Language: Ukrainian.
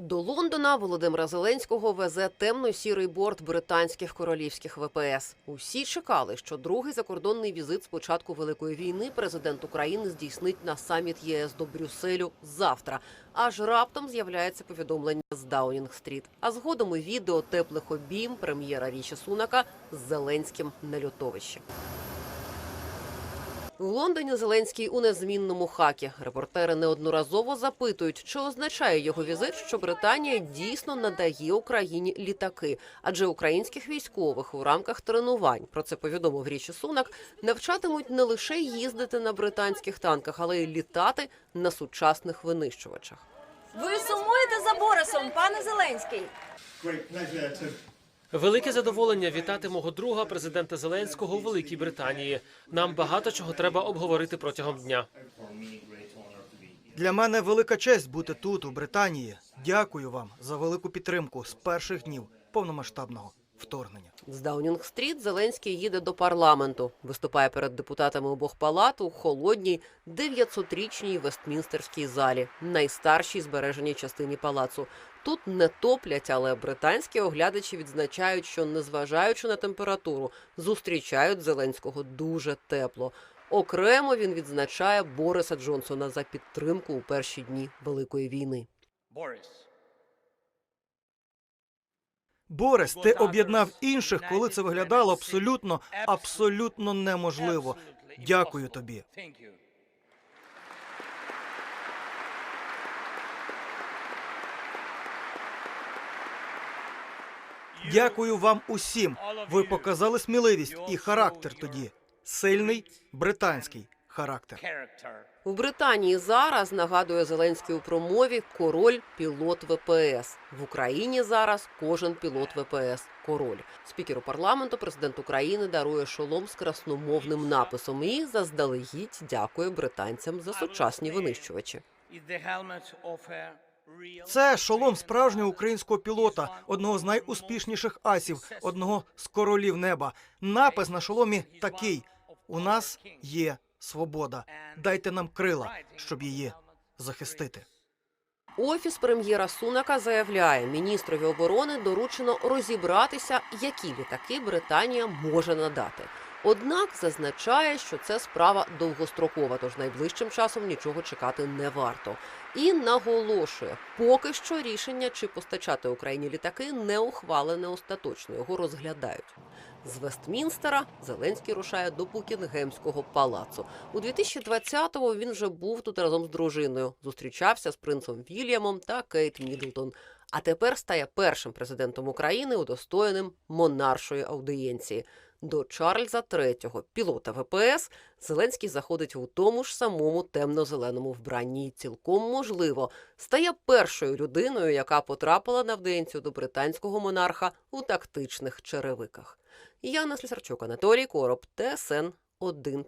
До Лондона Володимира Зеленського везе темно-сірий борт британських королівських ВПС. Усі чекали, що другий закордонний візит з початку великої війни президент України здійснить на саміт ЄС до Брюсселю завтра. Аж раптом з'являється повідомлення з Даунінг-стріт. А згодом і відео теплих обійм прем'єра Річі Сунака з Зеленським на льотовищі. У Лондоні Зеленський у незмінному хакі. Репортери неодноразово запитують, чи означає його візит, що Британія дійсно надає Україні літаки, адже українських військових у рамках тренувань про це повідомив Річі Сунак. Навчатимуть не лише їздити на британських танках, але й літати на сучасних винищувачах. Ви сумуєте за Борисом, пане Зеленський? Велике задоволення вітати мого друга президента Зеленського у Великій Британії. Нам багато чого треба обговорити протягом дня. Для мене велика честь бути тут, у Британії. Дякую вам за велику підтримку з перших днів повномасштабного вторгнення. З Даунінг-стріт Зеленський їде до парламенту. Виступає перед депутатами обох палат у холодній 900-річній Вестмінстерській залі, найстаршій збереженій частині палацу. Тут не топлять, але британські оглядачі відзначають, що незважаючи на температуру, зустрічають Зеленського дуже тепло. Окремо він відзначає Бориса Джонсона за підтримку у перші дні Великої війни. Борис, ти об'єднав інших, коли це виглядало абсолютно, абсолютно неможливо. Дякую тобі. Дякую вам усім. Ви показали сміливість і характер тоді. Сильний британський характер. У Британії зараз нагадує Зеленський у промові король пілот ВПС. В Україні зараз кожен пілот ВПС король. Спікеру парламенту президент України дарує шолом з красномовним написом і заздалегідь дякує британцям за сучасні винищувачі. Це шолом справжнього українського пілота, одного з найуспішніших асів, одного з королів неба. Напис на шоломі такий: у нас є свобода. Дайте нам крила, щоб її захистити. Офіс прем'єра Сунака заявляє, міністрові оборони доручено розібратися, які літаки Британія може надати. Однак зазначає, що це справа довгострокова, тож найближчим часом нічого чекати не варто. І наголошує, поки що рішення, чи постачати Україні літаки, не ухвалене остаточно. Його розглядають. З Вестмінстера Зеленський рушає до Букінгемського палацу. У 2020-му він вже був тут разом з дружиною. Зустрічався з принцем Вільямом та Кейт Мідлтон. А тепер стає першим президентом України, удостоєним монаршої аудиєнції. До Чарльза III, пілота ВПС, Зеленський заходить у тому ж самому темно-зеленому вбранні. Цілком можливо стає першою людиною, яка потрапила на вденцю до британського монарха у тактичних черевиках. Яна Слісарчук, Анатолій Короб, ТСН 1+,1.